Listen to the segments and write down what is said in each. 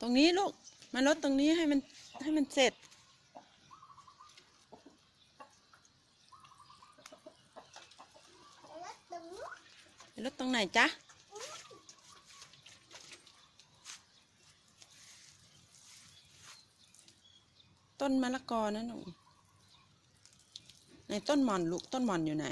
ตรงนี้ลูก มาลดตรงนี้ให้มันให้มันเสร็จ ลดตรงไหนจ๊ะต้นมะละกอนะหนูในต้นหมอนลูกต้นหมอนอยู่ไหน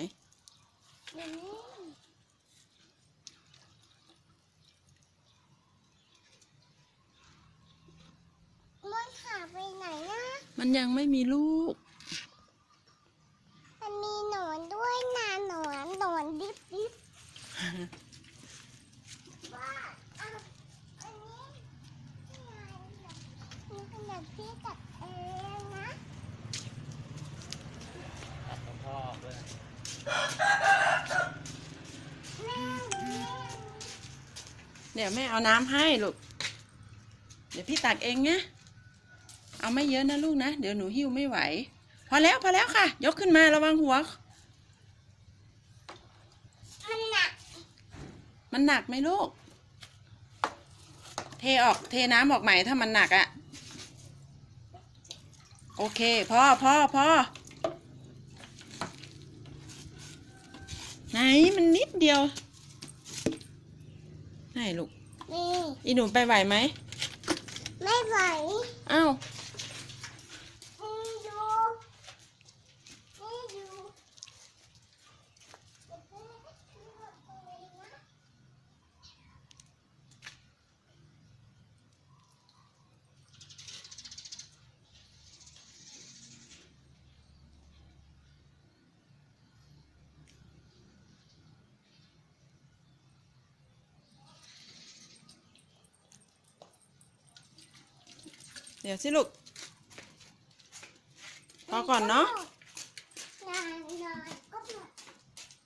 นนหายไปไหนนะ มันยังไม่มีลูก มันมีหนอนด้วยนะหนอนหนอนดิบดิบว่าเอาอันนี้นี่ไงนี่ขนาดพี่ตัดเองนะ ตัดตรงท่อด้วยนะแม่แม่เดี๋ยวแม่เอาน้ำให้ลูก เดี๋ยวพี่ตักเองนะ เอาไม่เยอะนะลูกนะ เดี๋ยวหนูหิ้วไม่ไหว พอแล้วพอแล้วค่ะ ยกขึ้นมาระวังหัว มันหนัก มันหนักไหมลูก เทออกเทน้ำออกใหม่ถ้ามันหนักอะโอเคพอพอพอไหนมันนิดเดียว ไหนลูกนี่อีหนูไปไหวไหม ไม่ไหว อ้าว นี่ดูนี่ดูเดี๋ยวแม่ขึ้นมาตรงนี้นะ เดี๋ยวสิลูกพอก่อนเนาะ